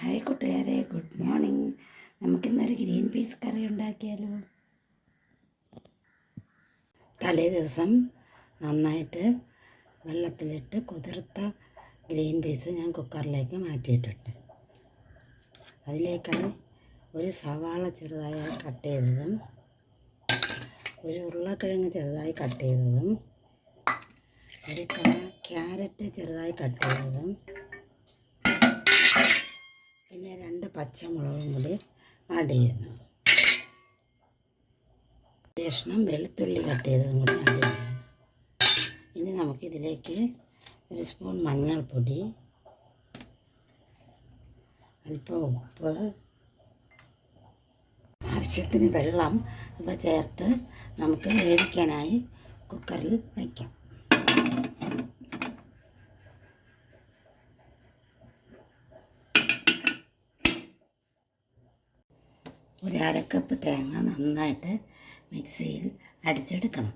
Hi കൂട്ടുകാരെ good morning നമുക്കിന്നൊരു green peas curry ഉണ്ടാക്കിയാലോ? തലേ ദിവസം നന്നായിട്ട് വെള്ളത്തിലിട്ട് കുതിർത്ത ഗ്രീൻ പീസ് ഞാൻ കുക്കറിലേക്ക് മാറ്റിയിട്ടുണ്ട്. അതിലേക്കാണ് ഒരു സവാള ചെറുതായി കട്ട് ചെയ്തതും ഒരു ഉരുളക്കിഴങ്ങ് ചെറുതായി കട്ട് ചെയ്തതും ഒരു ക്യാരറ്റ് ചെറുതായി കട്ട് ചെയ്തതും പിന്നെ രണ്ട് പച്ചമുളകും കൂടി ആഡ് ചെയ്യുന്നു ശേഷം വെളുത്തുള്ളി കട്ട് ചെയ്തതും കൂടി ആഡ് ചെയ്യുന്നു ഇനി നമുക്കിതിലേക്ക് ഒരു സ്പൂൺ മഞ്ഞൾപ്പൊടി അല്പം ഉപ്പ് ആവശ്യത്തിന് വെള്ളം ഇവ ചേർത്ത് നമുക്ക് വേവിക്കാനായി കുക്കറിൽ വയ്ക്കാം ഒരു അരക്കപ്പ് തേങ്ങ നന്നായിട്ട് മിക്സിയിൽ അടിച്ചെടുക്കണം.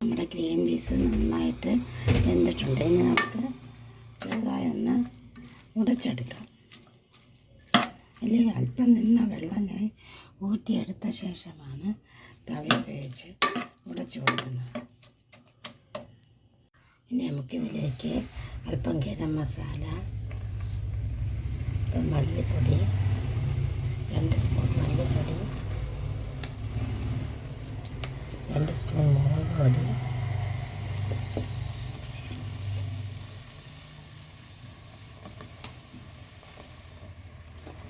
നമ്മുടെ ഗ്രീൻ പീസ് നന്നായിട്ട് വെന്തിട്ടുണ്ട്. ഇനി നമുക്ക് ചെറുതായി ഒന്ന് ഉടച്ചെടുക്കാം. അല്ലെങ്കിൽ അല്പം നിന്ന വെള്ളം ഞാൻ ഊറ്റിയെടുത്ത ശേഷമാണ് തവി ഉപയോഗിച്ച് ഉടച്ചു കൊടുക്കുന്നത്. ഇനി നമുക്കിതിലേക്ക് അല്പം ഗരം മസാല അപ്പം മല്ലിപ്പൊടി രണ്ട് സ്പൂൺ മല്ലിപ്പൊടി രണ്ട് സ്പൂൺ മുളക് പൊടി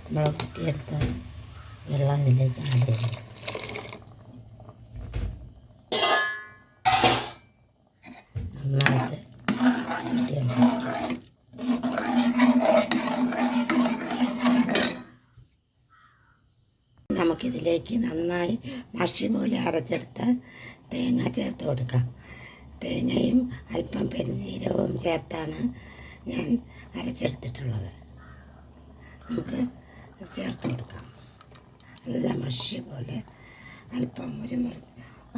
നമ്മൾ കുത്തിയെടുത്ത വെള്ളം ഇതിലേക്ക് ആഡ് ചെയ്യും നന്നായിട്ട് റെഡിയാക്കി നമുക്കിതിലേക്ക് നന്നായി മഷി അരച്ചെടുത്ത തേങ്ങ ചേർത്ത് കൊടുക്കാം. തേങ്ങയും അല്പം പെരുജീരകവും ചേർത്താണ് ഞാൻ അരച്ചെടുത്തിട്ടുള്ളത്. നമുക്ക് ചേർത്ത് കൊടുക്കാം. നല്ല മഷി പോലെ അല്പം ഒരു മുറി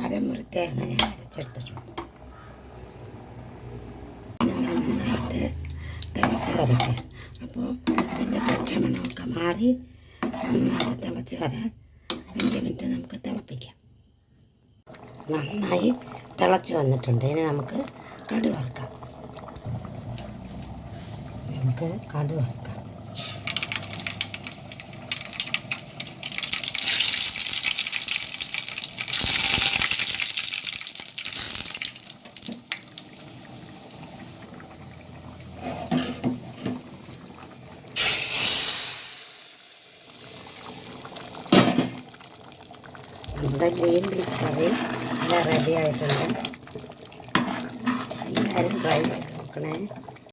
അരമുറി തേങ്ങ ഞാൻ അരച്ചെടുത്തിട്ടുണ്ട്. നന്നായിട്ട് തിളച്ച് വരട്ടെ. അപ്പോൾ ഇതിന്റെ പച്ചമണമൊക്കെ മാറി നന്നായിട്ട് തിളച്ച് വരാൻ അഞ്ച് മിനിറ്റ് നമുക്ക് തിളപ്പിക്കാം. നന്നായി തിളച്ച് വന്നിട്ടുണ്ട്. ഇനി നമുക്ക് കടുവറക്കാം നമുക്ക് കടു വറുക്കാം. നമ്മുടെ ഗ്രീൻ പീസ് കറി എല്ലാം റെഡി ആയിട്ടുണ്ട്. എല്ലാവരും ട്രൈ ചെയ്ത് നോക്കണേ